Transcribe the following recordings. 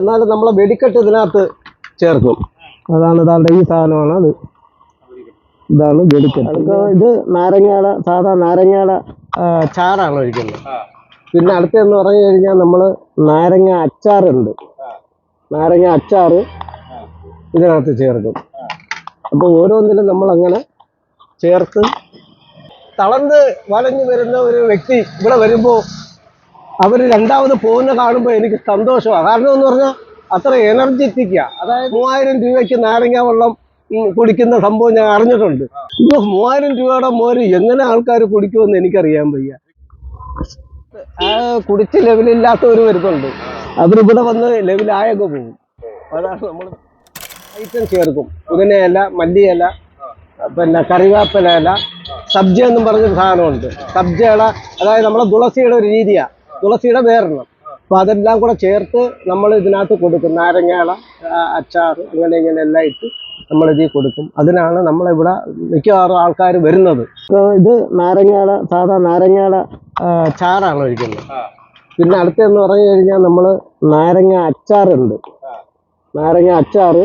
എന്നാലും നമ്മളെ വെടിക്കെട്ട് ഇതിനകത്ത് ചേർക്കും. അതാണ് ഇതാളുടെ ഈ സാധനമാണ് അത്. ഇതാണ് വെടിക്കെട്ട്. അടുത്ത ഇത് നാരങ്ങയുടെ സാധാ നാരങ്ങയുടെ ചാറാണ് ഒഴിക്കുന്നത്. പിന്നെ അടുത്തെന്ന് പറഞ്ഞു കഴിഞ്ഞാൽ നമ്മൾ നാരങ്ങ അച്ചാറുണ്ട്. നാരങ്ങ അച്ചാറ് ഇതിനകത്ത് ചേർക്കും. അപ്പോൾ ഓരോന്നിലും നമ്മൾ അങ്ങനെ ചേർത്ത് തളർന്ന് വലഞ്ഞു വരുന്ന ഒരു വ്യക്തി ഇവിടെ വരുമ്പോൾ അവർ രണ്ടാമത് പോകുന്ന കാണുമ്പോൾ എനിക്ക് സന്തോഷമാണ്. കാരണം എന്ന് പറഞ്ഞാൽ അത്ര എനർജറ്റിക്കാ. അതായത് മൂവായിരം രൂപയ്ക്ക് നാരങ്ങ വെള്ളം കുടിക്കുന്ന സംഭവം ഞാൻ അറിഞ്ഞിട്ടുണ്ട്. ഇപ്പൊ മൂവായിരം രൂപയുടെ മോര് എങ്ങനെ ആൾക്കാർ കുടിക്കുമെന്ന് എനിക്കറിയാൻ വയ്യ. ആ കുടിച്ച് ലെവലില്ലാത്തവർ വരുന്നുണ്ട്. അവരിവിടെ വന്ന് ലെവലായൊക്കെ പോകും. അതാണ് നമ്മൾ ഐറ്റം ചേർക്കും. പുതിനയില മല്ലിയില പിന്നെ കറിവേപ്പില ഇല സബ്ജി എന്നും പറഞ്ഞൊരു സാധനമുണ്ട്. സബ്ജിയുടെ അതായത് നമ്മളെ തുളസിയുടെ ഒരു രീതിയാ. തുളസിയുടെ വേറെണ്ണം അപ്പൊ അതെല്ലാം കൂടെ ചേർത്ത് നമ്മൾ ഇതിനകത്ത് കൊടുക്കും. നാരങ്ങാള അച്ചാർ അങ്ങനെ ഇങ്ങനെ എല്ലാം ഇട്ട് നമ്മൾ ഇതിൽ കൊടുക്കും. അതിനാണ് നമ്മളിവിടെ മിക്കവാറും ആൾക്കാർ വരുന്നത്. ഇത് നാരങ്ങാള സാധാ നാരങ്ങാള ചാറാണ് ഒഴിക്കുന്നത്. പിന്നെ അടുത്തെന്ന് പറഞ്ഞു കഴിഞ്ഞാൽ നമ്മൾ നാരങ്ങ അച്ചാറുണ്ട്. നാരങ്ങ അച്ചാറ്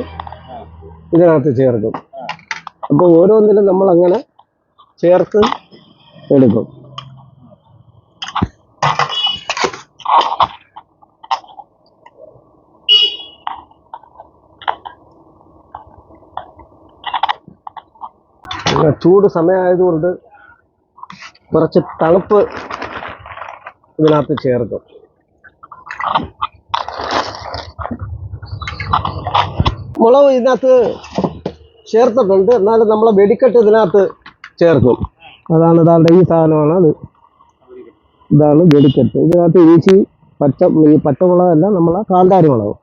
ഇതിനകത്ത് ചേർക്കും. അപ്പോൾ ഓരോന്നിലും നമ്മൾ അങ്ങനെ ചേർത്ത് എടുക്കും. ചൂട് സമയമായതുകൊണ്ട് കുറച്ച് തണുപ്പ് ഇതിനകത്ത് ചേർക്കും. മുളക് ഇതിനകത്ത് ചേർത്തിട്ടുണ്ട്. എന്നാലും നമ്മളെ വെടിക്കെട്ട് ഇതിനകത്ത് ചേർക്കും. അതാണ് ഇതാളുടെ ഈ സാധനമാണ് അത്. ഇതാണ് വെടിക്കെട്ട്. ഇതിനകത്ത് ഇഞ്ചി പച്ച ഈ പച്ചമുളകല്ല നമ്മളെ കാന്താരി മുളക്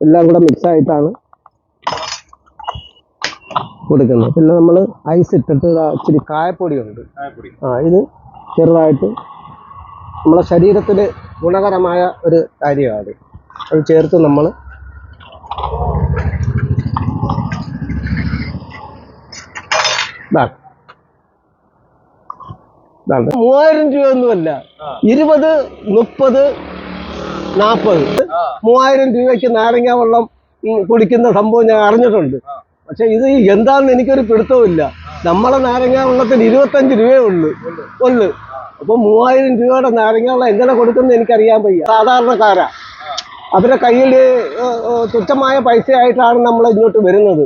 എല്ലാം കൂടെ മിക്സ് ആയിട്ടാണ് കൊടുക്കുന്നത്. പിന്നെ നമ്മൾ ഐസ് ഇട്ടിട്ട് ഇച്ചിരി കായപ്പൊടിയുണ്ട്. ആ ഇത് ചെറുതായിട്ട് നമ്മളെ ശരീരത്തിന് ഗുണകരമായ ഒരു കാര്യമാണ്. അത് ചേർത്ത് നമ്മൾ മൂവായിരം രൂപ ഒന്നുമല്ല ഇരുപത് മുപ്പത് നാൽപ്പത് മൂവായിരം രൂപയ്ക്ക് നാരങ്ങ വെള്ളം കുടിക്കുന്ന സംഭവം ഞാൻ അറിഞ്ഞിട്ടുണ്ട്. പക്ഷെ ഇത് എന്താണെന്ന് എനിക്കൊരു പിടുത്തവുമില്ല. നമ്മളെ നാരങ്ങ വെള്ളത്തിന് ഇരുപത്തഞ്ച് രൂപയേ ഉള്ളു. ഉള്ളു. അപ്പൊ മൂവായിരം രൂപയുടെ നാരങ്ങ വെള്ളം എങ്ങനെ കൊടുക്കുന്ന എനിക്കറിയാൻ വയ്യ. സാധാരണക്കാരാ. അവരുടെ കയ്യിൽ തുച്ഛമായ പൈസയായിട്ടാണ് നമ്മൾ ഇങ്ങോട്ട് വരുന്നത്.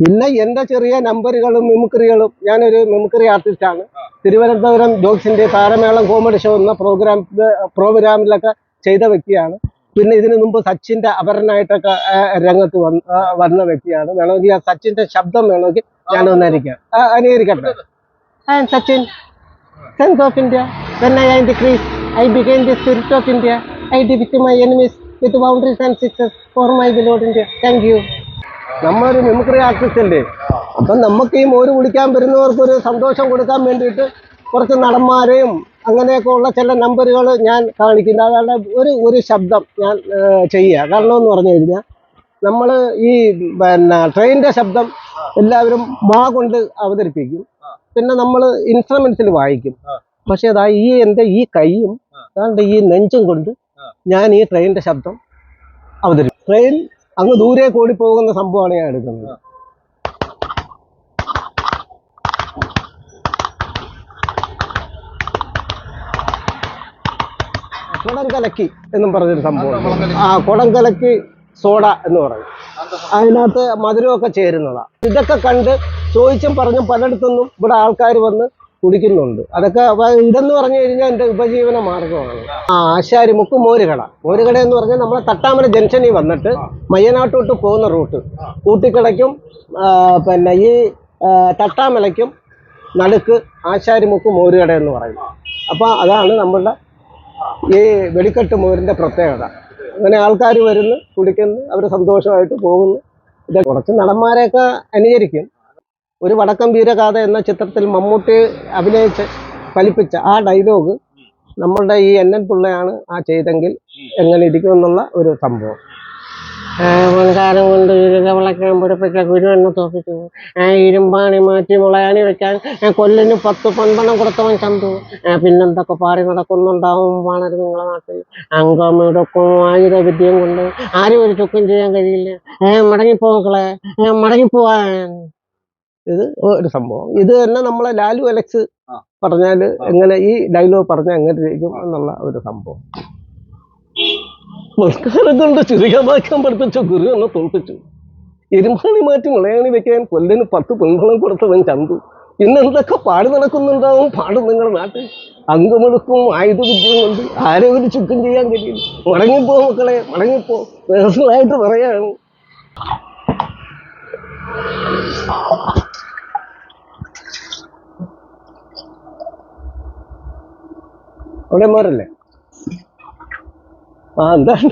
പിന്നെ എന്റെ ചെറിയ നമ്പറുകളും മിമിക്രികളും ഞാനൊരു മിമിക്രി ആർട്ടിസ്റ്റാണ്. തിരുവനന്തപുരം ജോക്സിന്റെ താരമേളം കോമഡി ഷോ എന്ന പ്രോഗ്രാം പ്രോഗ്രാമിലൊക്കെ ചെയ്ത വ്യക്തിയാണ്. പിന്നെ ഇതിനു മുമ്പ് സച്ചിന്റെ അപരനായിട്ടൊക്കെ രംഗത്ത് വന്ന വ്യക്തിയാണ്. വേണമെങ്കിൽ ആ സച്ചിന്റെ ശബ്ദം വേണമെങ്കിൽ ഞാൻ ഒന്നായിരിക്കാം അനുകരിക്കട്ടെ Sachin sense of India of I When the crease, I became the spirit of India. I defeat my enemies with boundaries and sixes for my beloved India thank you നമ്മളൊരു മിമിക്രി ആർട്ടിസ്റ്റ് അല്ലേ? അപ്പം നമുക്ക് ഈ മോര് കുടിക്കാൻ വരുന്നവർക്കൊരു സന്തോഷം കൊടുക്കാൻ വേണ്ടിയിട്ട് കുറച്ച് നടന്മാരെയും അങ്ങനെയൊക്കെ ഉള്ള ചില നമ്പറുകൾ ഞാൻ കാണിക്കുന്നു. അതാണ് ഒരു ഒരു ശബ്ദം ഞാൻ ചെയ്യുക. കാരണം എന്ന് പറഞ്ഞു കഴിഞ്ഞാൽ നമ്മൾ ഈ പിന്നെ ട്രെയിനിന്റെ ശബ്ദം എല്ലാവരും വാ കൊണ്ട് അവതരിപ്പിക്കും. പിന്നെ നമ്മൾ ഇൻസ്ട്രുമെന്റ്സിൽ വായിക്കും. പക്ഷേ അതാ ഈ എന്റെ ഈ കൈയും അതാണ്ട് ഈ നെഞ്ചും കൊണ്ട് ഞാൻ ഈ ട്രെയിനിന്റെ ശബ്ദം അവതരിപ്പിക്കും. ട്രെയിൻ അങ്ങ് ദൂരെ കൂടി പോകുന്ന സംഭവമാണ് ഞാൻ എടുക്കുന്നത്. കുടം കലക്കി എന്നും പറഞ്ഞൊരു സംഭവം ആ കുടം കലക്കി സോഡ എന്ന് പറയും. അതിനകത്ത് മധുരമൊക്കെ ചേരുന്നതാണ് ഇതൊക്കെ കണ്ട് ചോദിച്ചും പറഞ്ഞും പലയിടത്തുനിന്നും ഇവിടെ ആൾക്കാർ വന്ന് കുടിക്കുന്നുണ്ട്. അതൊക്കെ ഇതെന്ന് പറഞ്ഞു കഴിഞ്ഞാൽ എന്റെ ഉപജീവന മാർഗമാണ്. ആ ആശാരി മുക്ക് മോരുകട. മോരുകട എന്ന് പറഞ്ഞാൽ നമ്മളെ തട്ടാമല ജംഗ്ഷനിൽ വന്നിട്ട് മയ്യനാട്ടോട്ട് പോകുന്ന റൂട്ട്. കൂട്ടിക്കടയ്ക്കും പിന്നെ ഈ തട്ടാമലയ്ക്കും നടുക്ക് ആശാരിമുക്ക് മോരുകട എന്ന് പറയും. അപ്പോൾ അതാണ് നമ്മളുടെ ഈ വെടിക്കെട്ട് മോരിന്റെ പ്രത്യേകത. അങ്ങനെ ആൾക്കാർ വരുന്നു കുടിക്കുന്നു അവർ സന്തോഷമായിട്ട് പോകുന്നു. ഇത് കുറച്ച് നടന്മാരെയൊക്കെ അനുകരിക്കും. ഒരു വടക്കം വീരഗാഥ എന്ന ചിത്രത്തിൽ മമ്മൂട്ടി അഭിനയിച്ച് ഫലിപ്പിച്ച ആ ഡയലോഗ് നമ്മളുടെ ഈ എൻ എൻ പിള്ളയാണ് ആ ചെയ്തെങ്കിൽ എങ്ങനെ ഇരിക്കും എന്നുള്ള ഒരു സംഭവം. മുൻകാലം കൊണ്ട് ഇരുക വിളക്കാൻ പിടിപ്പിച്ച ഗുരു എന്നെ തോപ്പിച്ചു. ആ, ഇരുമ്പാണി മാറ്റി മുളയാണി വെക്കാൻ കൊല്ലിന് പത്ത് പൊൻപണം കൊടുത്തവൻ ചന്തു. പിന്നെന്തൊക്കെ പാറി നടക്കുന്നുണ്ടാവും വാണര് നിങ്ങളെ നാട്ടിൽ. അംഗമെടുക്കും ആയുധ വിദ്യയും കൊണ്ട് ആരും ഒരു ചുക്കും ചെയ്യാൻ കഴിയില്ല. ഏ, മടങ്ങിപ്പോ മക്കളെ. മടങ്ങിപ്പോവാൻ. ഇത് ഒരു സംഭവം. ഇത് തന്നെ നമ്മളെ ലാലു അലക്സ്. പറഞ്ഞാൽ എങ്ങനെ ഈ ഡയലോഗ് പറഞ്ഞാൽ എങ്ങനെ ഇരിക്കും എന്നുള്ള ഒരു സംഭവം. നമസ്കാരം കൊണ്ട് ചുരുക്കമാക്കാൻ പഠിപ്പിച്ച ഗുരു എന്നെ തോൽപ്പിച്ചു. എരുമാണി മാറ്റി മുളയാണി വെക്കാൻ കൊല്ലന് പത്ത് പെൺകുളം കൊടുത്തവൻ ചന്തു. ഇന്നെന്തൊക്കെ പാട് നടക്കുന്നുണ്ടാവും? പാടും നിങ്ങളുടെ നാട്ടിൽ. അംഗമെടുക്കും ആയുധവിദ്യയും കൊണ്ട് ആരും ഒരു ചുക്കും ചെയ്യാൻ കഴിയില്ല മടങ്ങിപ്പോ മക്കളെ മടങ്ങിപ്പോ. പേഴ്സണലായിട്ട് പറയാണ്. അവിടെ മാറല്ലേ ആ എന്താണ്